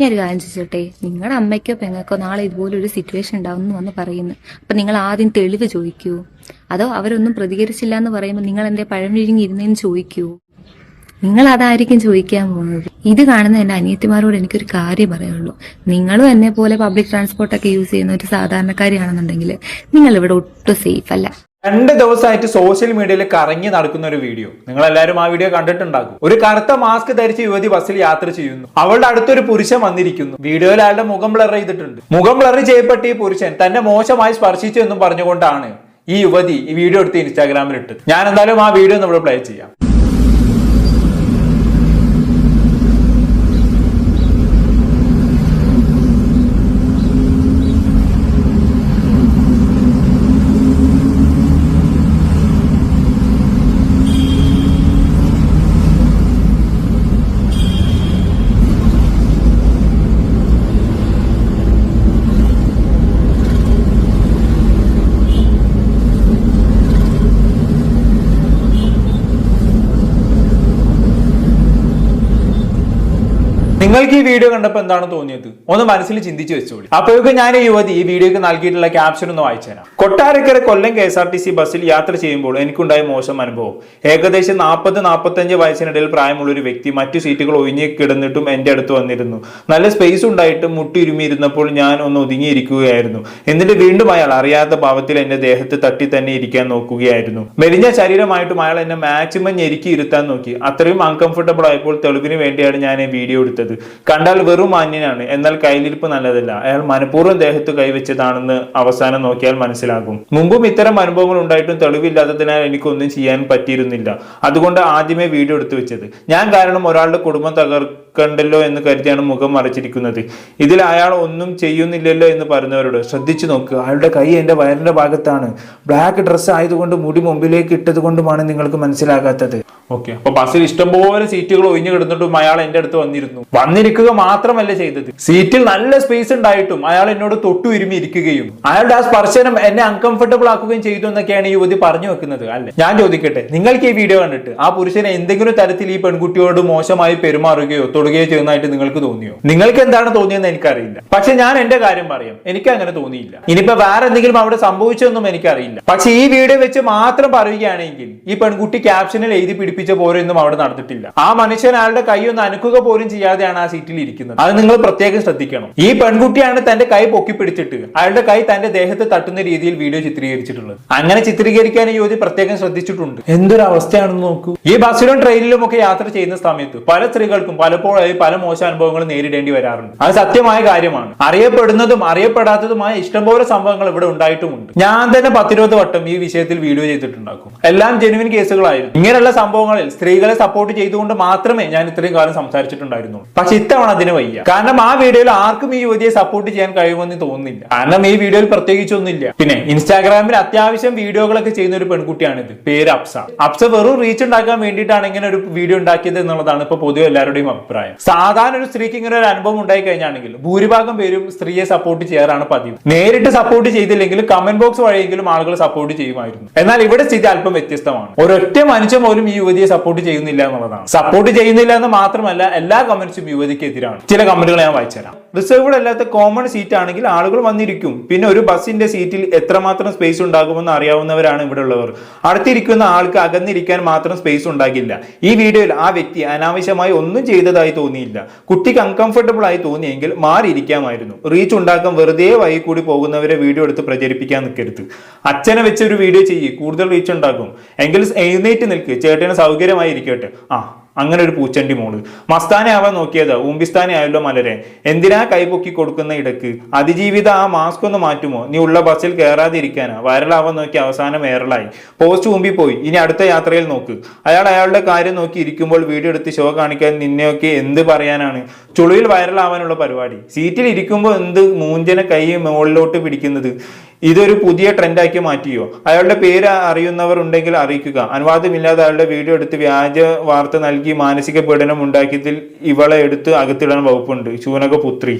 ഞാൻ ഒരു കാര്യം ചോദിച്ചോട്ടെ? നിങ്ങളുടെ അമ്മയ്ക്കോ പെങ്ങൾക്കോ നാളെ ഇതുപോലെ ഒരു സിറ്റുവേഷൻ ഉണ്ടാവും എന്ന് വന്ന് പറയുന്നു. അപ്പൊ നിങ്ങൾ ആദ്യം തെളിവ് ചോദിക്കൂ. അതോ അവരൊന്നും പ്രതികരിച്ചില്ല എന്ന് പറയുമ്പോൾ നിങ്ങൾ എന്റെ പഴമിഴിഞ്ഞ് ഇരുന്നേന്ന് ചോദിക്കൂ? നിങ്ങൾ അതായിരിക്കും ചോദിക്കാൻ പോകുന്നത് ഇത് കാണുന്ന എന്റെ അനിയത്തിമാരോട് എനിക്കൊരു കാര്യം പറയുള്ളൂ. നിങ്ങളും എന്നെ പോലെ പബ്ലിക് ട്രാൻസ്പോർട്ടൊക്കെ യൂസ് ചെയ്യുന്ന ഒരു സാധാരണക്കാരിയാണെന്നുണ്ടെങ്കിൽ നിങ്ങൾ ഇവിടെ ഒട്ടും സേഫ് അല്ല. രണ്ട് ദിവസമായിട്ട് സോഷ്യൽ മീഡിയയിൽ കറങ്ങി നടക്കുന്ന ഒരു വീഡിയോ നിങ്ങൾ എല്ലാവരും ആ വീഡിയോ കണ്ടിട്ടുണ്ടാകും. ഒരു കറുത്ത മാസ്ക് ധരിച്ച് യുവതി ബസ്സിൽ യാത്ര ചെയ്യുന്നു. അവളുടെ അടുത്തൊരു പുരുഷൻ വന്നിരിക്കുന്നു. വീഡിയോയിൽ അയാളുടെ മുഖം ബ്ലർ ചെയ്തിട്ടുണ്ട്. മുഖം ബ്ലർ ചെയ്യപ്പെട്ട ഈ പുരുഷൻ തന്നെ മോശമായി സ്പർശിച്ചു എന്നും പറഞ്ഞുകൊണ്ടാണ് ഈ യുവതി ഈ വീഡിയോ എടുത്ത് ഇൻസ്റ്റാഗ്രാമിൽ ഇട്ടത്. ഞാൻ എന്തായാലും ആ വീഡിയോ നമ്മൾ പ്ലേ ചെയ്യാം. നിങ്ങൾക്ക് ഈ വീഡിയോ കണ്ടപ്പോൾ എന്താണ് തോന്നിയത്? ഒന്ന് മനസ്സിൽ ചിന്തിച്ചു വെച്ചോളി. അപ്പോഴേക്കും ഞാൻ ഈ യുവതി ഈ വീഡിയോക്ക് നൽകിയിട്ടുള്ള ക്യാപ്ഷൻ ഒന്ന് വായിച്ചു തരാം. കൊട്ടാരക്കര കൊല്ലം കെ ബസ്സിൽ യാത്ര ചെയ്യുമ്പോൾ എനിക്കുണ്ടായ മോശം അനുഭവം. ഏകദേശം നാൽപ്പത് നാൽപ്പത്തഞ്ച് വയസ്സിനിടയിൽ പ്രായമുള്ള ഒരു വ്യക്തി മറ്റു സീറ്റുകൾ ഒഴിഞ്ഞ് കിടന്നിട്ടും എന്റെ അടുത്ത് വന്നിരുന്നു. നല്ല സ്പേസ് ഉണ്ടായിട്ടും മുട്ടിരുമിയിരുന്നപ്പോൾ ഞാൻ ഒന്ന് ഒതുങ്ങിയിരിക്കുകയായിരുന്നു. എന്നിട്ട് വീണ്ടും അയാൾ അറിയാത്ത ഭാവത്തിൽ എന്റെ ദേഹത്ത് തട്ടി തന്നെ ഇരിക്കാൻ നോക്കുകയായിരുന്നു. മെലിഞ്ഞ ശരീരമായിട്ടും അയാൾ എന്നെ മാക്സിമം ഞെരുക്കി ഇരുത്താൻ നോക്കി. അത്രയും അൺകംഫർട്ടബിൾ ആയപ്പോൾ തെളിവിന് വേണ്ടിയാണ് ഞാൻ വീഡിയോ എടുത്തത്. കണ്ടാൽ വെറും മാന്യനാണ് എന്നാൽ കയ്യിലിരിപ്പ് നല്ലതല്ല. അയാൾ മനഃപൂർവം ദേഹത്ത് കൈവച്ചതാണെന്ന് അവസാനം നോക്കിയാൽ മനസ്സിലാകും. മുമ്പും ഇത്തരം അനുഭവങ്ങൾ ഉണ്ടായിട്ടും തെളിവില്ലാത്തതിനാൽ എനിക്കൊന്നും ചെയ്യാൻ പറ്റിയിരുന്നില്ല. അതുകൊണ്ട് ആദ്യമേ വീഡിയോ എടുത്തു വെച്ചത്. ഞാൻ കാരണം ഒരാളുടെ കുടുംബം തകർക്കണ്ടല്ലോ എന്ന് കരുതിയാണ് മുഖം മറച്ചിരിക്കുന്നത്. ഇതിൽ അയാൾ ഒന്നും ചെയ്യുന്നില്ലല്ലോ എന്ന് പറഞ്ഞവരോട് ശ്രദ്ധിച്ചു നോക്കുക അയാളുടെ കൈ എന്റെ വയറിന്റെ ഭാഗത്താണ്. ബ്ലാക്ക് ഡ്രസ്സ് ആയതുകൊണ്ട് മുടി മുമ്പിലേക്ക് ഇട്ടത് കൊണ്ടുമാണ് നിങ്ങൾക്ക് മനസ്സിലാകാത്തത്. ഓക്കെ അപ്പൊ ബസ്സിൽ ഇഷ്ടംപോലെ സീറ്റുകൾ ഒഴിഞ്ഞു കിടന്നിട്ടും അയാൾ എന്റെ അടുത്ത് വന്നിരുന്നു. വന്നിരിക്കുക മാത്രമല്ല ചെയ്തത്. സീറ്റിൽ നല്ല സ്പേസ് ഉണ്ടായിട്ടും അയാൾ എന്നോട് തൊട്ടു ഇരുമി ഇരിക്കുകയും അയാളുടെ ആ സ്പർശനം എന്നെ അൺകംഫർട്ടബിൾ ആക്കുകയും ചെയ്തു എന്നൊക്കെയാണ് യുവതി പറഞ്ഞു വെക്കുന്നത്. അല്ലെ? ഞാൻ ചോദിക്കട്ടെ നിങ്ങൾക്ക് ഈ വീഡിയോ കണ്ടിട്ട് ആ പുരുഷനെ എന്തെങ്കിലും തരത്തിൽ ഈ പെൺകുട്ടിയോട് മോശമായി പെരുമാറുകയോ തൊടുകയോ ചെയ്യുന്നതായിട്ട് നിങ്ങൾക്ക് തോന്നിയോ? നിങ്ങൾക്ക് എന്താണ് തോന്നിയെന്ന് എനിക്കറിയില്ല. പക്ഷെ ഞാൻ എന്റെ കാര്യം പറയാം. എനിക്ക് അങ്ങനെ തോന്നിയില്ല. ഇനിയിപ്പോ വേറെ എന്തെങ്കിലും അവിടെ സംഭവിച്ചൊന്നും എനിക്കറിയില്ല. പക്ഷെ ഈ വീഡിയോ വെച്ച് മാത്രം പറയുകയാണെങ്കിൽ ഈ പെൺകുട്ടി ക്യാപ്ഷനിൽ എഴുതി പിടിപ്പിച്ച പോരൊന്നും അവിടെ നടന്നിട്ടില്ല. ആ മനുഷ്യൻ ആളുടെ കൈ ഒന്ന് അനക്കുക പോലും ചെയ്യാതെയാണ് ആ സീറ്റിൽ ഇരിക്കുന്നത്. അത് നിങ്ങൾ പ്രത്യേകം ശ്രദ്ധിക്കണം. ഈ പെൺകുട്ടിയാണ് തന്റെ കൈ പൊക്കി പിടിച്ചിട്ട് അയാളുടെ കൈ തന്റെ ദേഹത്ത് തട്ടുന്ന രീതിയിൽ വീഡിയോ ചിത്രീകരിച്ചിട്ടുള്ളത്. അങ്ങനെ ചിത്രീകരിക്കാൻ യുവതി പ്രത്യേകം ശ്രദ്ധിച്ചിട്ടുണ്ട്. എന്തൊരു അവസ്ഥയാണെന്ന് നോക്കൂ. ഈ ബസ്സിലും ട്രെയിനിലും ഒക്കെ യാത്ര ചെയ്യുന്ന സമയത്ത് പല സ്ത്രീകൾക്കും പലപ്പോഴായി പല മോശ അനുഭവങ്ങളും നേരിടേണ്ടി വരാറുണ്ട്. അത് സത്യമായ കാര്യമാണ്. അറിയപ്പെടുന്നതും അറിയപ്പെടാത്തതുമായ ഇഷ്ടംപോലെ സംഭവങ്ങൾ ഇവിടെ ഉണ്ടായിട്ടുമുണ്ട്. ഞാൻ തന്നെ പത്തിരുപത് വട്ടം ഈ വിഷയത്തിൽ വീഡിയോ ചെയ്തിട്ടുണ്ടാക്കും. എല്ലാം ജെനുവിൻ കേസുകളായിരുന്നു. ഇങ്ങനെയുള്ള സംഭവങ്ങളിൽ സ്ത്രീകളെ സപ്പോർട്ട് ചെയ്തുകൊണ്ട് മാത്രമേ ഞാൻ ഇത്രയും കാലം സംസാരിച്ചിട്ടുണ്ടായിരുന്നുള്ളൂ. പക്ഷെ ഇത്തവണ അതിന് വയ്യ. കാരണം ആ വീഡിയോയിൽ ആർക്കും ഈ യുവതിയെ സപ്പോർട്ട് ചെയ്യാൻ കഴിയുമെന്ന് തോന്നുന്നില്ല. കാരണം ഈ വീഡിയോയിൽ പ്രത്യേകിച്ചൊന്നുമില്ല. പിന്നെ ഇൻസ്റ്റാഗ്രാമിൽ അത്യാവശ്യം വീഡിയോകളൊക്കെ ചെയ്യുന്ന ഒരു പെൺകുട്ടിയാണിത്. പേര് അപ്സ. അപ്സ വെറും റീച്ച് ഉണ്ടാക്കാൻ വേണ്ടിയിട്ടാണ് ഇങ്ങനെ ഒരു വീഡിയോ ഉണ്ടാക്കിയത് എന്നുള്ളതാണ് ഇപ്പൊ പൊതുവെ എല്ലാവരുടെയും അഭിപ്രായം. സാധാരണ ഒരു സ്ത്രീക്ക് ഇങ്ങനെ ഒരു അനുഭവം ഉണ്ടായി കഴിഞ്ഞാണെങ്കിൽ ഭൂരിഭാഗം പേരും സ്ത്രീയെ സപ്പോർട്ട് ചെയ്യാറാണ് പതിവ്. നേരിട്ട് സപ്പോർട്ട് ചെയ്തില്ലെങ്കിൽ കമന്റ് ബോക്സ് വഴിയെങ്കിലും ആളുകൾ സപ്പോർട്ട് ചെയ്യുമായിരുന്നു. എന്നാൽ ഇവിടെ സ്ഥിതി അല്പം വ്യത്യസ്തമാണ്. ഒരൊറ്റ മനുഷ്യൻ പോലും ഈ യുവതിയെ സപ്പോർട്ട് ചെയ്യുന്നില്ല എന്നുള്ളതാണ്. സപ്പോർട്ട് ചെയ്യുന്നില്ല എന്ന് മാത്രമല്ല എല്ലാ കമന്റ്സും യുവതിക്ക് എതിരാണ് ചില കമന്റുകൾ ഞാൻ വായിച്ചുതരാം. റിസർവ്ഡ് അല്ലാത്ത കോമൺ സീറ്റ് ആണെങ്കിൽ ആളുകൾ വന്നിരിക്കും. പിന്നെ ഒരു ബസ്സിന്റെ സീറ്റിൽ എത്രമാത്രം സ്പേസ് ഉണ്ടാകുമെന്ന് അറിയാവുന്നവരാണ് ഇവിടെ ഉള്ളവർ. അടുത്തിരിക്കുന്ന ആൾക്ക് അകന്നിരിക്കാൻ മാത്രം സ്പേസ് ഉണ്ടാകില്ല. ഈ വീഡിയോയിൽ ആ വ്യക്തി അനാവശ്യമായി ഒന്നും ചെയ്തതായി തോന്നിയില്ല. കുട്ടിക്ക് അൺകംഫർട്ടബിൾ ആയി തോന്നിയെങ്കിൽ മാറിയിരിക്കാമായിരുന്നു. റീച്ച് ഉണ്ടാക്കാൻ വെറുതെ വഴി കൂടി പോകുന്നവരെ വീഡിയോ എടുത്ത് പ്രചരിപ്പിക്കാൻ നിൽക്കരുത്. അച്ഛനെ വെച്ച് ഒരു വീഡിയോ ചെയ്യ് കൂടുതൽ റീച്ച് ഉണ്ടാക്കും എങ്കിൽ എഴുന്നേറ്റ് നിൽക്ക്. ചേട്ടന് സൗകര്യമായി ഇരിക്കട്ടെ ആ അങ്ങനെ ഒരു പൂച്ചണ്ടി മോൾ മസ്താനെ ആവാൻ നോക്കിയത് ഊമ്പിസ്ഥാനെ ആയല്ലോ മലരെ എന്തിനാ കൈപൊക്കി കൊടുക്കുന്ന ഇടയ്ക്ക്? അതിജീവിത ആ മാസ്ക് ഒന്ന് മാറ്റുമോ? നീ ഉള്ള ബസ്സിൽ കയറാതിരിക്കാനാ വൈറലാവാൻ നോക്കി അവസാനം വൈറലായി പോസ്റ്റ് ഊമ്പി പോയി ഇനി അടുത്ത യാത്രയിൽ നോക്ക്. അയാൾ അയാളുടെ കാര്യം നോക്കി ഇരിക്കുമ്പോൾ വീഡിയോ എടുത്ത് ഷോ കാണിക്കാൻ നിന്നെയൊക്കെ എന്ത് പറയാനാണ്? ചുളിയിൽ വൈറലാവാനുള്ള പരിപാടി. സീറ്റിൽ ഇരിക്കുമ്പോൾ എന്ത് മൂഞ്ചന കൈ മുകളിലോട്ട് പിടിക്കുന്നത്? ഇതൊരു പുതിയ ട്രെൻഡാക്കി മാറ്റിയോ? അയാളുടെ പേര് അറിയുന്നവർ ഉണ്ടെങ്കിൽ അറിയിക്കുക. അനുവാദമില്ലാതെ അയാളുടെ വീഡിയോ എടുത്ത് വ്യാജ വാർത്ത നൽകി മാനസിക പീഡനം ഉണ്ടാക്കിയതിൽ ഇവളെ എടുത്ത് അകത്തിടാൻ വകുപ്പുണ്ട്. ശൂനക പുത്രി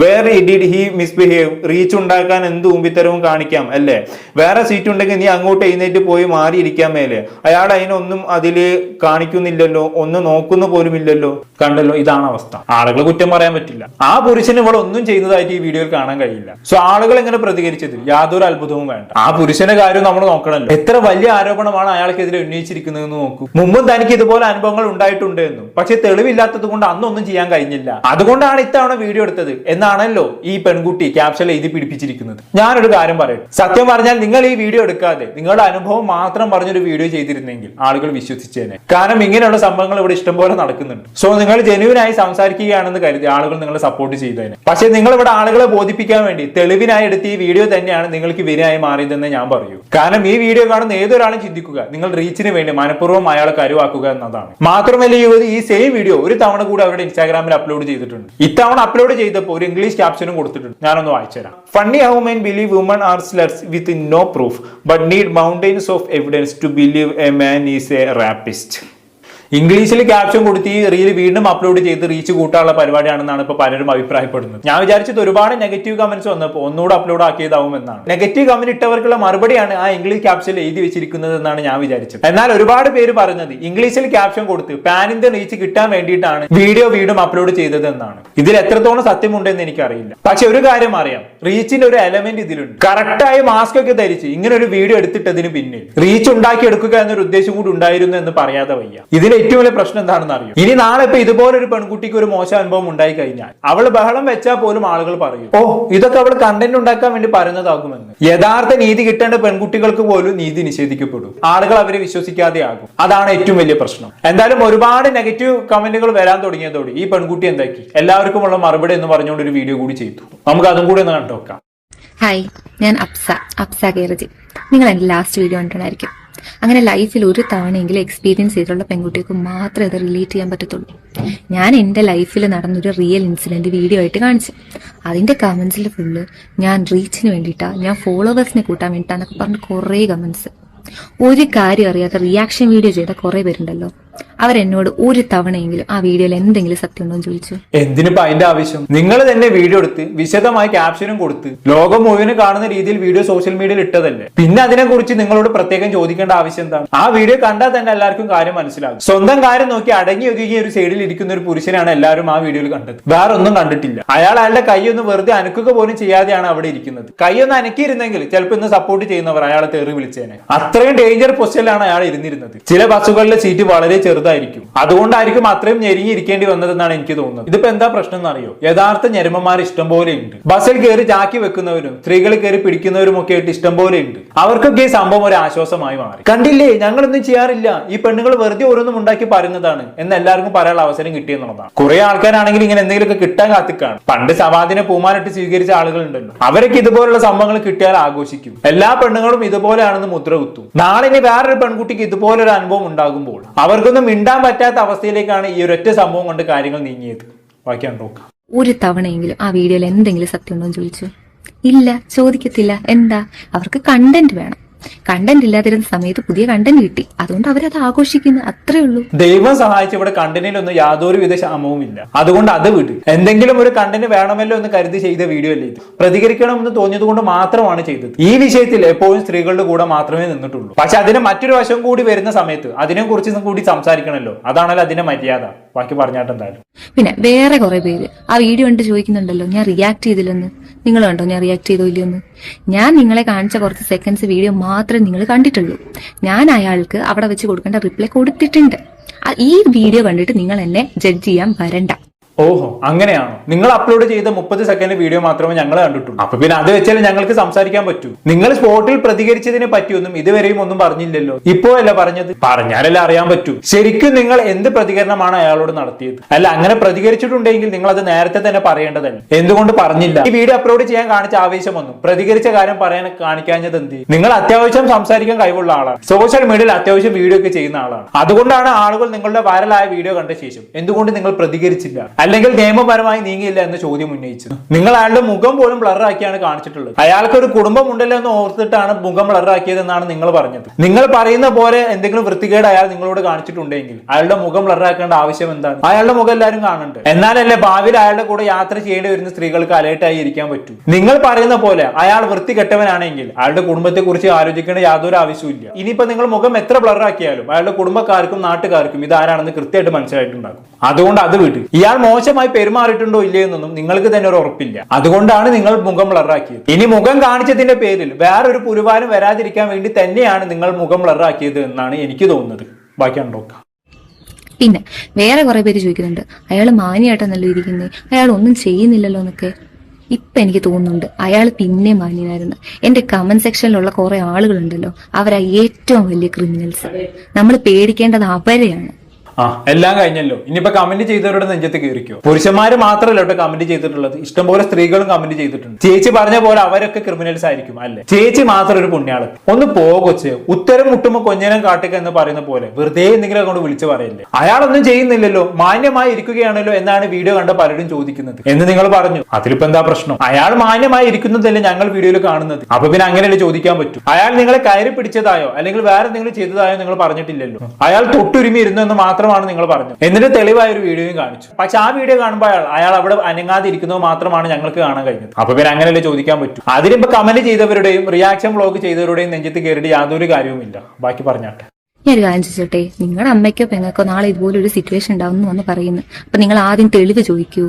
where did he misbehave reach ഉണ്ടാക്കാൻ എന്ത് ഊമ്പിത്തരവും കാണിക്കാം അല്ലേ? വേറെ സീറ്റ് ഉണ്ടെങ്കിൽ നീ അങ്ങോട്ട് എഴുന്നേറ്റ് പോയി മാറിയിരിക്കാൻ മേലെ. അയാൾ അതിനൊന്നും അതിൽ കാണിക്കുന്നില്ലല്ലോ ഒന്ന് നോക്കുന്ന പോലും ഇല്ലല്ലോ. കണ്ടല്ലോ ഇതാണ് അവസ്ഥ. ആളുകൾ കുറ്റം പറയാൻ പറ്റില്ല. ആ പുരുഷൻ ഇവിടെ ഒന്നും ചെയ്യുന്നതായിട്ട് ഈ വീഡിയോയിൽ കാണാൻ കഴിയില്ല. സോ ആളുകൾ എങ്ങനെ പ്രതികരിച്ചത്? യാതൊരു അത്ഭുതവും വേണ്ട. ആ പുരുഷന്റെ കാര്യം നമ്മൾ നോക്കണമല്ലോ. എത്ര വലിയ ആരോപണമാണ് അയാൾക്കെതിരെ ഉന്നയിച്ചിരിക്കുന്നതെന്ന് നോക്കൂ. മുമ്പും തനിക്ക് ഇതുപോലെ അനുഭവങ്ങൾ ഉണ്ടായിട്ടുണ്ട് എന്നും. പക്ഷെ തെളിവില്ലാത്തത് കൊണ്ട് അന്നൊന്നും ചെയ്യാൻ കഴിഞ്ഞില്ല. അതുകൊണ്ടാണ് ഇത്തവണ വീഡിയോ എടുത്തത്. എന്നാണല്ലോ ഈ പെൺകുട്ടി ക്യാപ്ഷൻ എഴുതി പിടിപ്പിച്ചിരിക്കുന്നത്. ഞാനൊരു കാര്യം പറയട്ടെ. സത്യം പറഞ്ഞാൽ നിങ്ങൾ ഈ വീഡിയോ എടുക്കാതെ നിങ്ങളുടെ അനുഭവം മാത്രം പറഞ്ഞൊരു വീഡിയോ ചെയ്തിരുന്നെങ്കിൽ ആളുകൾ വിശ്വസിച്ചേനെ. കാരണം ഇങ്ങനെയുള്ള സംഭവങ്ങൾ ഇവിടെ ഇഷ്ടംപോലെ നടക്കുന്നുണ്ട്. സോ നിങ്ങൾ ജെനുവിനായി സംസാരിക്കുകയാണെന്ന് കരുതി ആളുകൾ നിങ്ങളെ സപ്പോർട്ട് ചെയ്തേനെ. പക്ഷേ നിങ്ങൾ ഇവിടെ ആളുകളെ ബോധിപ്പിക്കാൻ വേണ്ടി തെളിവിനായി എടുത്ത ഈ വീഡിയോ തന്നെയാണ് നിങ്ങൾക്ക് വിനയായി മാറിയതെന്ന് ഞാൻ പറയൂ. കാരണം ഈ വീഡിയോ കാണുന്ന ഏതൊരാളും ചിന്തിക്കുക നിങ്ങൾ റീച്ചിന് വേണ്ടി മനഃപൂർവം അയാളെ കരുവാക്കുക എന്നതാണ്. മാത്രമല്ല ഈ ഈ സെയിം വീഡിയോ ഒരു തവണ കൂടി അവരുടെ ഇൻസ്റ്റാഗ്രാമിൽ അപ്ലോഡ് ചെയ്തിട്ടുണ്ട്. ഇത്തവണ അപ്ലോഡ് ചെയ്തപ്പോൾ ഒരു ഇംഗ്ലീഷ് ക്യാപ്ഷനും കൊടുത്തിട്ടുണ്ട്. ഞാനൊന്ന് വായിച്ചുതരാം funny how men believe woman are slurs with no proof but need mountains of evidence to believe a man is a rapist ഇംഗ്ലീഷിൽ ക്യാപ്ഷൻ കൊടുത്ത് ഈ റീൽ വീണ്ടും അപ്ലോഡ് ചെയ്ത് റീച്ച് കൂട്ടാനുള്ള പരിപാടിയാണെന്നാണ് ഇപ്പോൾ പലരും അഭിപ്രായപ്പെടുന്നത്. ഞാൻ വിചാരിച്ചത് ഒരുപാട് നെഗറ്റീവ് കമന്റ്സ് വന്നപ്പോൾ ഒന്നുകൂടെ അപ്ലോഡ് ആക്കിയതാവും എന്നാണ് നെഗറ്റീവ് കമന്റ് ഇട്ടവർക്കുള്ള മറുപടിയാണ് ആ ഇംഗ്ലീഷ് ക്യാപ്ഷനിൽ എഴുതി വെച്ചിരിക്കുന്നത് എന്നാണ് ഞാൻ വിചാരിച്ചത്. എന്നാൽ ഒരുപാട് പേര് പറഞ്ഞത് ഇംഗ്ലീഷിൽ ക്യാപ്ഷൻ കൊടുത്ത് പാനിന്റെ റീച്ച് കിട്ടാൻ വേണ്ടിയിട്ടാണ് വീഡിയോ വീണ്ടും അപ്ലോഡ് ചെയ്തത് എന്നാണ് ഇതിൽ എത്രത്തോളം സത്യമുണ്ടെന്ന് എനിക്കറിയില്ല. പക്ഷെ ഒരു കാര്യം അറിയാം. റീച്ചിന്റെ ഒരു എലമെന്റ് ഇതിലുണ്ട്. കറക്റ്റായി മാസ്ക് ഒക്കെ ധരിച്ച് ഇങ്ങനെ ഒരു വീഡിയോ എടുത്തിട്ടതിന് പിന്നിൽ. റീച്ച് ഉണ്ടാക്കി എടുക്കുക എന്നൊരു ഉദ്ദേശം കൂടി ഉണ്ടായിരുന്നു എന്ന് പറയാതെ വയ്യ. ഇതിൽ ഏറ്റവും വലിയ പ്രശ്നം എന്താണെന്ന് അറിയും? ഇനി നാളെ ഇപ്പൊ ഇതുപോലെ ഒരു പെൺകുട്ടിക്ക് ഒരു മോശം അനുഭവം ഉണ്ടായി കഴിഞ്ഞാൽ അവൾ ബഹളം വെച്ചാൽ പോലും ആളുകൾ പറയും. ഓ ഇതൊക്കെ അവൾ കണ്ടന്റ് ഉണ്ടാക്കാൻ വേണ്ടി പറയുന്നതാകുമെന്ന്. യഥാർത്ഥ നീതി കിട്ടേണ്ട പെൺകുട്ടികൾക്ക് പോലും നീതി നിഷേധിക്കപ്പെടും. ആളുകൾ അവരെ വിശ്വസിക്കാതെ ആകും അതാണ് ഏറ്റവും വലിയ പ്രശ്നം. എന്തായാലും ഒരുപാട് നെഗറ്റീവ് കമന്റുകൾ വരാൻ തുടങ്ങിയതോടെ ഈ പെൺകുട്ടി എന്താക്കി? എല്ലാവർക്കും ഉള്ള മറുപടി എന്ന് പറഞ്ഞുകൊണ്ട് ഒരു വീഡിയോ കൂടി ചെയ്തു. നമുക്ക് അതും കൂടി ഒന്ന് കണ്ടു നോക്കാം ഹായ് ഞാൻ അപ്സ. അപ്സ കേരജി. നിങ്ങൾ എന്റെ ലാസ്റ്റ് വീഡിയോ കണ്ടിട്ടുണ്ടായിരിക്കും. അങ്ങനെ ലൈഫിൽ ഒരു തവണയെങ്കിലും എക്സ്പീരിയൻസ് ചെയ്തിട്ടുള്ള പെൺകുട്ടികൾക്ക് മാത്രമേ അത് റിലേറ്റ് ചെയ്യാൻ പറ്റത്തുള്ളൂ. ഞാൻ എന്റെ ലൈഫിൽ നടന്നൊരു റിയൽ ഇൻസിഡന്റ് വീഡിയോ ആയിട്ട് കാണിച്ചു. അതിന്റെ കമൻസിൽ ഫുള്ള് ഞാൻ റീച്ചിന് വേണ്ടിയിട്ടാണ് ഞാൻ ഫോളോവേഴ്സിനെ കൂട്ടാൻ വേണ്ടിയിട്ടാന്നൊക്കെ പറഞ്ഞ് കുറേ കമൻസ് ഒരു കാര്യം അറിയാത്ത റിയാക്ഷൻ വീഡിയോ ചെയ്ത കുറേ പേരുണ്ടല്ലോ. അവരെന്നോട് ഒരു തവണയെങ്കിലും ആ വീഡിയോയിൽ എന്തെങ്കിലും സത്യം ഉണ്ടോ എന്ന് ചോദിച്ചു. എന്തിനിപ്പോ അതിന്റെ ആവശ്യം? നിങ്ങൾ തന്നെ വീഡിയോ എടുത്ത് വിശദമായി ക്യാപ്ഷനും കൊടുത്ത് ലോകം മുഴുവനും കാണുന്ന രീതിയിൽ വീഡിയോ സോഷ്യൽ മീഡിയയിൽ ഇട്ടതല്ലേ? പിന്നെ അതിനെ കുറിച്ച് നിങ്ങളോട് പ്രത്യേകം ചോദിക്കേണ്ട ആവശ്യം എന്താണ്? ആ വീഡിയോ കണ്ടാൽ തന്നെ എല്ലാവർക്കും കാര്യം മനസ്സിലാകും. സ്വന്തം കാര്യം നോക്കി അടങ്ങി ഒതുങ്ങി ഒരു സൈഡിൽ ഇരിക്കുന്ന ഒരു പുരുഷനാണ് എല്ലാവരും ആ വീഡിയോയിൽ കണ്ടത്. വേറെ ഒന്നും കണ്ടിട്ടില്ല. അയാൾ അയാളുടെ കൈയൊന്ന് വെറുതെ അനക്കുക പോലും ചെയ്യാതെയാണ് അവിടെ ഇരിക്കുന്നത്. കൈയൊന്ന് അനക്കിയിരുന്നെങ്കിൽ ചിലപ്പോൾ ഇന്ന് സപ്പോർട്ട് ചെയ്യുന്നവർ അയാളെ തെറി വിളിച്ചേനെ. അത്രയും ഡേഞ്ചർ പൊസിഷനിലാണ് അയാൾ ഇരുന്നിരുന്നത്. ചില ബസ്സുകളിലെ സീറ്റ് വളരെ ചെറുതായിരിക്കും. അതുകൊണ്ടായിരിക്കും അത്രയും ഞെരിഞ്ഞിരിക്കേണ്ടി വന്നതെന്നാണ് എനിക്ക് തോന്നുന്നത്. ഇതിപ്പോ എന്താ പ്രശ്നം എന്നറിയോ? യഥാർത്ഥ ഞരുമ്മമാർ ഇഷ്ടം പോലെ ഉണ്ട്. ബസ്സിൽ കയറി ചാക്കി വെക്കുന്നവരും സ്ത്രീകൾ കയറി പിടിക്കുന്നവരും ഒക്കെ ആയിട്ട് ഇഷ്ടം പോലെ ഉണ്ട്. അവർക്കൊക്കെ ഈ സംഭവം ഒരു ആശ്വാസമായി മാറി. കണ്ടില്ലേ? ഞങ്ങളൊന്നും ചെയ്യാറില്ല. ഈ പെണ്ണുങ്ങൾ വെറുതെ ഓരോന്നും ഉണ്ടാക്കി പറയുന്നതാണ് എന്ന് എല്ലാവർക്കും പറയാനുള്ള അവസരം കിട്ടിയെന്നുള്ളതാണ് കുറെ ആൾക്കാരാണെങ്കിൽ ഇങ്ങനെ എന്തെങ്കിലുമൊക്കെ കിട്ടാൻ കാത്തിക്കാണ്. പണ്ട് സവാദിനെ പൂമാനിട്ട് സ്വീകരിച്ച ആളുകളുണ്ടല്ലോ. അവരൊക്കെ ഇതുപോലുള്ള സംഭവങ്ങൾ കിട്ടിയാൽ ആഘോഷിക്കും. എല്ലാ പെണ്ണുങ്ങളും ഇതുപോലെയാണെന്ന് മുദ്ര കുത്തും. നാളെ ഇനി വേറൊരു പെൺകുട്ടിക്ക് ഇതുപോലൊരു അനുഭവം ഉണ്ടാകുമ്പോൾ അവർക്കൊന്നും മിണ്ടാൻ പറ്റാത്ത അവസ്ഥയിലേക്കാണ് ഈ ഒരൊറ്റ സംഭവം കൊണ്ട് കാര്യങ്ങൾ നീങ്ങിയത്. ബാക്കിയാണ് നോക്കാം. ഒരു തവണയെങ്കിലും ആ വീഡിയോയിൽ എന്തെങ്കിലും സത്യം ഉണ്ടോ എന്ന് ചോദിച്ചു. ഇല്ല ചോദിക്കത്തില്ല. എന്താ? അവർക്ക് കണ്ടന്റ് വേണം. കണ്ടന്റ് ഇല്ലാതിരുന്ന സമയത്ത് പുതിയ കണ്ടന്റ് കിട്ടി. അതുകൊണ്ട് അവരത് ആഘോഷിക്കുന്നു. അത്രേ ഉള്ളൂ. ദൈവം സഹായിച്ച ഇവിടെ കണ്ടന്റിലൊന്നും യാതൊരു വിധ ക്ഷാമവും ഇല്ല. അതുകൊണ്ട് അത് വിട്. എന്തെങ്കിലും ഒരു കണ്ടന്റ് വേണമല്ലോ എന്ന് കരുതി ചെയ്ത വീഡിയോ അല്ലേ ഇത്? പ്രതികരിക്കണമെന്ന് തോന്നിയത് കൊണ്ട് മാത്രമാണ് ചെയ്തത്. ഈ വിഷയത്തിൽ എപ്പോഴും സ്ത്രീകളുടെ കൂടെ മാത്രമേ നിന്നിട്ടുള്ളൂ. പക്ഷെ അതിന് മറ്റൊരു വശം കൂടി വരുന്ന സമയത്ത് അതിനെ കുറിച്ച് കൂടി സംസാരിക്കണമല്ലോ അതാണല്ലോ അതിന്റെ മര്യാദ. ബാക്കി പറഞ്ഞാട്ടെന്തായാലും. പിന്നെ വേറെ കുറെ പേര് ആ വീഡിയോ കണ്ട് ചോദിക്കുന്നുണ്ടല്ലോ ഞാൻ റിയാക്ട് ചെയ്തില്ലെന്ന്. നിങ്ങൾ കണ്ടോ? ഞാൻ റിയാക്ട് ചെയ്തോ ഇല്ലയെന്ന്? ഞാൻ നിങ്ങളെ കാണിച്ച കുറച്ച് സെക്കൻഡ്സ് വീഡിയോ മാത്രമേ നിങ്ങൾ കണ്ടിട്ടുള്ളൂ. ഞാൻ അയാൾക്ക് അവിടെ വെച്ച് കൊടുക്കേണ്ട റിപ്ലൈ കൊടുത്തിട്ടുണ്ട്. ഈ വീഡിയോ കണ്ടിട്ട് നിങ്ങൾ എന്നെ ജഡ്ജ് ചെയ്യാൻ വരണ്ട. ഓഹോ അങ്ങനെയാണോ? നിങ്ങൾ അപ്ലോഡ് ചെയ്ത മുപ്പത് സെക്കൻഡ് വീഡിയോ മാത്രമേ ഞങ്ങൾ കണ്ടിട്ടുള്ളൂ. അപ്പൊ പിന്നെ അത് വെച്ചാൽ ഞങ്ങൾക്ക് സംസാരിക്കാൻ പറ്റൂ. നിങ്ങൾ സ്പോട്ടിൽ പ്രതികരിച്ചതിനെ പറ്റിയൊന്നും ഇതുവരെയും ഒന്നും പറഞ്ഞില്ലല്ലോ. ഇപ്പോഴല്ല പറഞ്ഞത്? പറഞ്ഞാലല്ലേ അറിയാൻ പറ്റൂ. ശരിക്കും നിങ്ങൾ എന്ത് പ്രതികരണമാണ് അയാളോട് നടത്തിയത്? അല്ല അങ്ങനെ പ്രതികരിച്ചിട്ടുണ്ടെങ്കിൽ നിങ്ങൾ അത് നേരത്തെ തന്നെ പറയേണ്ടതല്ല? എന്തുകൊണ്ട് പറഞ്ഞില്ല? ഈ വീഡിയോ അപ്ലോഡ് ചെയ്യാൻ കാണിച്ച ആവേശമൊന്നും പ്രതികരിച്ച കാര്യം പറയാൻ കാണിക്കാഞ്ഞത് എന്ത്? നിങ്ങൾ അത്യാവശ്യം സംസാരിക്കാൻ കഴിവുള്ള ആളാണ്. സോഷ്യൽ മീഡിയയിൽ അത്യാവശ്യം വീഡിയോ ഒക്കെ ചെയ്യുന്ന ആളാണ്. അതുകൊണ്ടാണ് ആളുകൾ നിങ്ങളുടെ വൈറലായ വീഡിയോ കണ്ട ശേഷം എന്തുകൊണ്ട് നിങ്ങൾ പ്രതികരിച്ചില്ല? അല്ലെങ്കിൽ നിയമപരമായി നീങ്ങിയില്ല എന്ന ചോദ്യം ഉന്നയിച്ചു നിങ്ങൾ അയാളുടെ മുഖം പോലും ബ്ലറാക്കിയാണ് കാണിച്ചിട്ടുള്ളത്. അയാൾക്ക് ഒരു കുടുംബം ഉണ്ടല്ലോ എന്ന് ഓർത്തിട്ടാണ് മുഖം ബ്ലറാക്കിയതെന്നാണ് നിങ്ങൾ പറഞ്ഞത്. നിങ്ങൾ പറയുന്ന പോലെ എന്തെങ്കിലും വൃത്തികേട് അയാൾ നിങ്ങളോട് കാണിച്ചിട്ടുണ്ടെങ്കിൽ അയാളുടെ മുഖം ബ്ലറാക്കേണ്ട ആവശ്യം എന്താണ്? അയാളുടെ മുഖം എല്ലാവരും കാണുന്നുണ്ട്. എന്നാലല്ലേ ഭാവിയിൽ അയാളുടെ കൂടെ യാത്ര ചെയ്യേണ്ടി വരുന്ന സ്ത്രീകൾക്ക് അലേർട്ടായി ഇരിക്കാൻ പറ്റൂ. നിങ്ങൾ പറയുന്ന പോലെ അയാൾ വൃത്തി കെട്ടവനാണെങ്കിൽ അയാളുടെ കുടുംബത്തെ കുറിച്ച് ആലോചിക്കേണ്ട യാതൊരു ആവശ്യമില്ല ഇനിയിപ്പോ നിങ്ങൾ മുഖം എത്ര ബ്ലറാക്കിയാലും അയാളുടെ കുടുംബക്കാർക്കും നാട്ടുകാർക്കും ഇത് ആരാണെന്ന് കൃത്യമായിട്ട് മനസ്സിലായിട്ടുണ്ടാകും. അതുകൊണ്ട് അത് വിട്ടു ഇയാൾ മോശമായി പെരുമാറിയിട്ടുണ്ടോ ഇല്ലേ എന്നൊന്നും നിങ്ങൾക്ക് തന്നെ ഒരു ഉറപ്പില്ല. അതുകൊണ്ടാണ് നിങ്ങൾ മുഖം ബ്ലറാക്കിയത് ഇനി മുഖം കാണിച്ചതിന്റെ പേരിൽ വേറൊരു പുരുവാനും വരാതിരിക്കാൻ വേണ്ടി തന്നെയാണ് നിങ്ങൾ മുഖം ബ്ലറാക്കിയത് എന്നാണ് എനിക്ക് തോന്നുന്നത്. ബാക്കിയാണ് നോക്കാം. പിന്നെ വേറെ കുറെ പേര് ചോദിക്കുന്നുണ്ട് അയാൾ മാന്യമായിട്ടാണല്ലോ ഇരിക്കുന്നത് അയാൾ ഒന്നും ചെയ്യുന്നില്ലല്ലോ എന്നൊക്കെ. ഇപ്പൊ എനിക്ക് തോന്നുന്നുണ്ട് അയാൾ പിന്നെ മാന്യനായിരുന്നു. എന്റെ കമന്റ് സെക്ഷനിലുള്ള കുറെ ആളുകളുണ്ടല്ലോ അവരാ ഏറ്റവും വലിയ ക്രിമിനൽസ് നമ്മൾ പേടിക്കേണ്ടത് അവരെയാണ്. ആ. എല്ലാം കഴിഞ്ഞല്ലോ. ഇനിയിപ്പോ കമന്റ് ചെയ്തവരുടെ നെഞ്ചത്ത് കയറിക്കോ പുരുഷന്മാര് മാത്രമല്ല കേട്ടോ കമന്റ് ചെയ്തിട്ടുള്ളത്. ഇഷ്ടംപോലെ സ്ത്രീകളും കമന്റ് ചെയ്തിട്ടുണ്ട്. ചേച്ചി പറഞ്ഞ പോലെ അവരൊക്കെ ക്രിമിനൽസ് ആയിരിക്കും അല്ലെ? ചേച്ചി മാത്രം ഒരു പുണ്യാൾ ഒന്ന് പോകൊച്ച് ഉത്തരം മുട്ടുമ്പോ കൊഞ്ഞനം കാട്ടുക എന്ന് പറയുന്ന പോലെ വെറുതെ എന്തെങ്കിലും അങ്ങോട്ട് വിളിച്ചു പറയില്ലേ? അയാളൊന്നും ചെയ്യുന്നില്ലല്ലോ. മാന്യമായി ഇരിക്കുകയാണല്ലോ എന്നാണ് വീഡിയോ കണ്ട പലരും ചോദിക്കുന്നത്. എന്ന് നിങ്ങൾ പറഞ്ഞു. അതിലിപ്പോ എന്താ പ്രശ്നം? അയാൾ മാന്യമായി ഇരിക്കുന്നതല്ലേ ഞങ്ങൾ വീഡിയോയിൽ കാണുന്നത്. അപ്പൊ പിന്നെ അങ്ങനെയല്ലേ ചോദിക്കാൻ പറ്റും. അയാൾ നിങ്ങളെ കയറി പിടിച്ചതായോ? അല്ലെങ്കിൽ വേറെ എന്തെങ്കിലും ചെയ്തതായോ നിങ്ങൾ പറഞ്ഞിട്ടില്ലല്ലോ. അയാൾ തൊട്ടുരുമി ഇരുന്നു എന്ന് മാത്രമാണ് നിങ്ങൾ പറഞ്ഞു. എന്നിട്ട് തെളിവായ ഒരു വീഡിയോയും കാണിച്ചു. പക്ഷെ ആ വീഡിയോ കാണുമ്പോൾ അയാൾ അയാൾ അവിടെ അനങ്ങാതെ ഇരിക്കുന്നത് മാത്രമാണ് ഞങ്ങൾക്ക് കാണാൻ കഴിഞ്ഞത്. അപ്പൊ പിന്നെ അങ്ങനെയല്ലേ ചോദിക്കാൻ പറ്റും. അതിനിപ്പോ കമന്റ് ചെയ്തവരുടെയും റിയാക്ഷൻ വ്ളോഗ് ചെയ്തവരുടെയും നെഞ്ചത്ത് കയറിയിട്ട് യാതൊരു കാര്യവുമില്ല. ബാക്കി പറഞ്ഞാട്ടെ. ഞാനൊരു കാര്യം ചോദിച്ചോട്ടെ? നിങ്ങളുടെ അമ്മയ്ക്കോ പെങ്ങൾക്കോ നാളെ ഇതുപോലെ ഒരു സിറ്റുവേഷൻ ഉണ്ടാവും എന്ന് വന്ന് പറയുന്നു. അപ്പൊ നിങ്ങൾ ആദ്യം തെളിവ് ചോദിക്കൂ.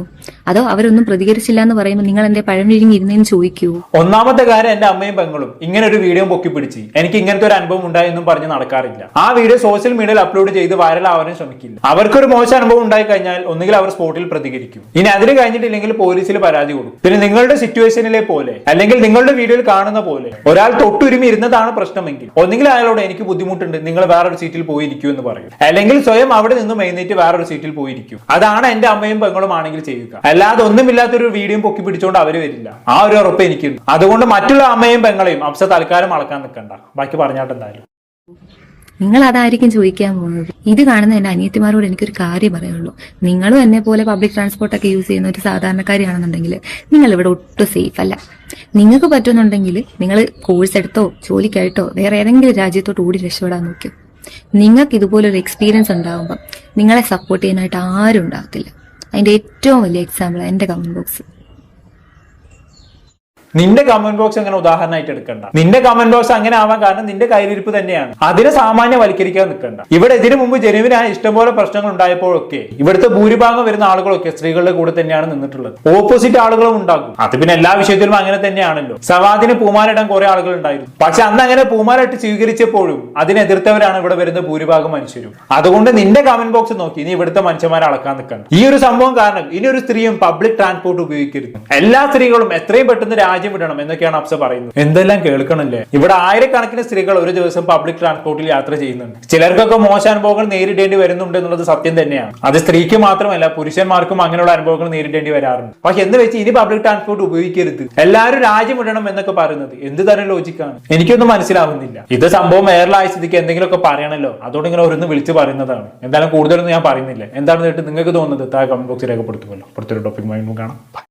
അതോ അവരൊന്നും പ്രതികരിച്ചില്ല എന്ന് പറയുമ്പോൾ നിങ്ങൾ എന്റെ പഴമിഴിഞ്ഞ് ഇരുന്നേന്ന് ചോദിക്കൂ? ഒന്നാമത്തെ കാര്യം എന്റെ അമ്മയും പെങ്ങളും ഇങ്ങനെ ഒരു വീഡിയോ പൊക്കി പിടിച്ച്. എനിക്ക് ഇങ്ങനത്തെ ഒരു അനുഭവം ഉണ്ടായെന്നും പറഞ്ഞ് നടക്കാറില്ല. ആ വീഡിയോ സോഷ്യൽ മീഡിയയിൽ അപ്ലോഡ് ചെയ്ത് വൈറൽ ആവാനും ശ്രമിക്കില്ല. അവർക്കൊരു മോശം അനുഭവം ഉണ്ടായി കഴിഞ്ഞാൽ ഒന്നുകിൽ അവർ സ്പോട്ടിൽ പ്രതികരിക്കും. ഇനി അതിന് കഴിഞ്ഞിട്ടില്ലെങ്കിൽ പോലീസിൽ പരാതി കൊടുക്കും. പിന്നെ നിങ്ങളുടെ സിറ്റുവേഷനിലെ പോലെ അല്ലെങ്കിൽ നിങ്ങളുടെ വീഡിയോയിൽ കാണുന്ന പോലെ ഒരാൾ തൊട്ടുരുമി ഇരുന്നതാണ് പ്രശ്നമെങ്കിൽ ഒന്നുകിൽ അയാളോട് എനിക്ക് ബുദ്ധിമുട്ടുണ്ട് നിങ്ങൾ വേറൊരു സീറ്റിൽ പോയിരിക്കൂ എന്ന് പറയും. അല്ലെങ്കിൽ സ്വയം അവിടെ നിന്നും എഴുന്നേറ്റ് വേറൊരു സീറ്റിൽ പോയിരിക്കും. അതാണ് എന്റെ അമ്മയും പെങ്ങളും ആണെങ്കിൽ ചെയ്യുക. അല്ലാതെ ഒന്നുമില്ലാത്തൊരു വീഡിയോ പൊക്കി പിടിച്ചുകൊണ്ട് അവർ വരില്ല. ആ ഒരു ഉറപ്പ് എനിക്കുണ്ട് അതുകൊണ്ട് മറ്റുള്ള അമ്മയും പെങ്ങളെയും അപ്സ തൽക്കാലം അളക്കാൻ നിൽക്കണ്ട ബാക്കി പറഞ്ഞാട്ട് എന്തായാലും. നിങ്ങൾ അതായിരിക്കും ചോദിക്കാൻ പോകുന്നത് ഇത് കാണുന്ന എന്റെ അനിയത്തിമാരോട് എനിക്കൊരു കാര്യം പറയുള്ളൂ നിങ്ങളും എന്നെ പോലെ പബ്ലിക് ട്രാൻസ്പോർട്ട് ഒക്കെ യൂസ് ചെയ്യുന്ന ഒരു സാധാരണക്കാരിയാണെന്നുണ്ടെങ്കിൽ നിങ്ങൾ ഇവിടെ ഒട്ടും സേഫ് അല്ല. നിങ്ങൾക്ക് പറ്റുന്നുണ്ടെങ്കിൽ നിങ്ങൾ കോഴ്സ് എടുത്തോ ജോലിക്കായിട്ടോ വേറെ ഏതെങ്കിലും രാജ്യത്തോട്ട് ഓടി രക്ഷപ്പെടാൻ നോക്കൂ. നിങ്ങൾക്ക് ഇതുപോലൊരു എക്സ്പീരിയൻസ് ഉണ്ടാകുമ്പോൾ നിങ്ങളെ സപ്പോർട്ട് ചെയ്യാനായിട്ട് ആരും ഉണ്ടാകത്തില്ല അതിന്റെ ഏറ്റവും വലിയ എക്സാമ്പിൾ എന്റെ കമന്റ് ബോക്സ് നിന്റെ കമന്റ് ബോക്സ് അങ്ങനെ ഉദാഹരണമായിട്ട് എടുക്കണ്ട. നിന്റെ കമന്റ് ബോക്സ് അങ്ങനെ ആവാൻ കാരണം നിന്റെ കയ്യിലിരിപ്പ് തന്നെയാണ്. അതിനെ സാമാന്യവൽക്കരിക്കാൻ നിൽക്കണ്ട. ഇവിടെ ഇതിനു മുമ്പ് ജനുവിനായ ഇഷ്ടംപോലെ പ്രശ്നങ്ങൾ ഉണ്ടായപ്പോഴൊക്കെ ഇവിടുത്തെ ഭൂരിഭാഗം വരുന്ന ആളുകളൊക്കെ സ്ത്രീകളുടെ കൂടെ തന്നെയാണ് നിന്നിട്ടുള്ളത്. ഓപ്പോസിറ്റ് ആളുകളും ഉണ്ടാകും. അത് പിന്നെ എല്ലാ വിഷയത്തിലും അങ്ങനെ തന്നെയാണല്ലോ. സവാദിന് പൂമാലിടാൻ കുറെ ആളുകൾ ഉണ്ടായിരുന്നു. പക്ഷെ അന്ന് അങ്ങനെ പൂമാലിട്ട് സ്വീകരിച്ചപ്പോഴും അതിനെതിർത്തവരാണ് ഇവിടെ വരുന്ന ഭൂരിഭാഗം മനുഷ്യരും. അതുകൊണ്ട് നിന്റെ കമന്റ് ബോക്സ് നോക്കി നീ ഇവിടുത്തെ മനുഷ്യന്മാരെ അളക്കാൻ നിൽക്കണം ഈ ഒരു സംഭവം കാരണം ഇനി ഒരു സ്ത്രീയും പബ്ലിക് ട്രാൻസ്പോർട്ട് ഉപയോഗിക്കരുത്. എല്ലാ സ്ത്രീകളും എത്രയും പെട്ടെന്ന് രാജ്യം വിടണം എന്നൊക്കെയാണ് അപ്സ പറയുന്നത്. എന്തെല്ലാം കേൾക്കണല്ലേ? ഇവിടെ ആയിരക്കണക്കിന് സ്ത്രീകൾ ഒരു ദിവസം പബ്ലിക് ട്രാൻസ്പോർട്ടിൽ യാത്ര ചെയ്യുന്നുണ്ട്. ചിലർക്കൊക്കെ മോശം അനുഭവങ്ങൾ നേരിടേണ്ടി വരുന്നുണ്ട് എന്നുള്ളത് സത്യം തന്നെയാണ്. അത് സ്ത്രീക്ക് മാത്രമല്ല പുരുഷന്മാർക്കും അങ്ങനെയുള്ള അനുഭവങ്ങൾ നേരിടേണ്ടി വരാറുണ്ട്. പക്ഷെ എന്ന് വെച്ച് ഇനി പബ്ലിക് ട്രാൻസ്പോർട്ട് ഉപയോഗിക്കരുത്. എല്ലാവരും രാജ്യം വിടണം എന്നൊക്കെ പറയുന്നത് എന്ത് തരം ലോജിക്കാണ് എനിക്കൊന്നും മനസ്സിലാവുന്നില്ല. ഇത് സംഭവം വൈറലായ സ്ഥിതിക്ക് എന്തെങ്കിലുമൊക്കെ പറയണല്ലോ. അതുകൊണ്ട് ഇങ്ങനെ ഓരോന്ന് വിളിച്ച് പറയുന്നതാണ്. എന്തായാലും കൂടുതലൊന്നും ഞാൻ പറയുന്നില്ല. എന്താണ് നിങ്ങൾക്ക് തോന്നുന്നത്? താഴെ കമന്റ് ബോക്സിൽ രേഖപ്പെടുത്തുമല്ലോ. അടുത്തൊരു ടോപ്പിക്കുമായി കാണാം.